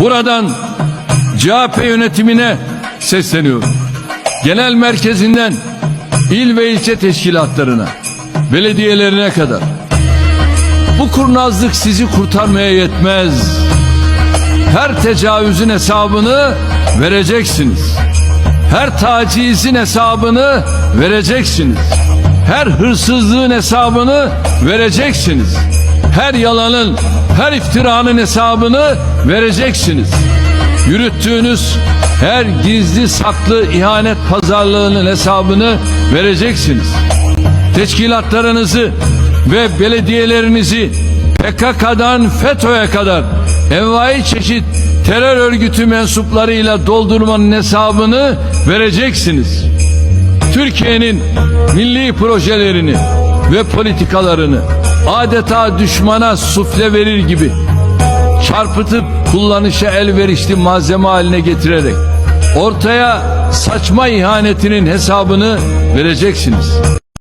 Buradan CHP yönetimine sesleniyorum. Genel merkezinden il ve ilçe teşkilatlarına, belediyelerine kadar. Bu kurnazlık sizi kurtarmaya yetmez. Her tecavüzün hesabını vereceksiniz. Her tacizin hesabını vereceksiniz. Her hırsızlığın hesabını vereceksiniz. Her yalanın, her iftiranın hesabını vereceksiniz. Yürüttüğünüz her gizli saklı ihanet pazarlığının hesabını vereceksiniz. Teşkilatlarınızı ve belediyelerinizi PKK'dan FETÖ'ye kadar envai çeşit terör örgütü mensuplarıyla doldurmanın hesabını vereceksiniz. Türkiye'nin milli projelerini ve politikalarını adeta düşmana sufle verir gibi çarpıtıp kullanışa elverişli malzeme haline getirerek ortaya saçma ihanetinin hesabını vereceksiniz.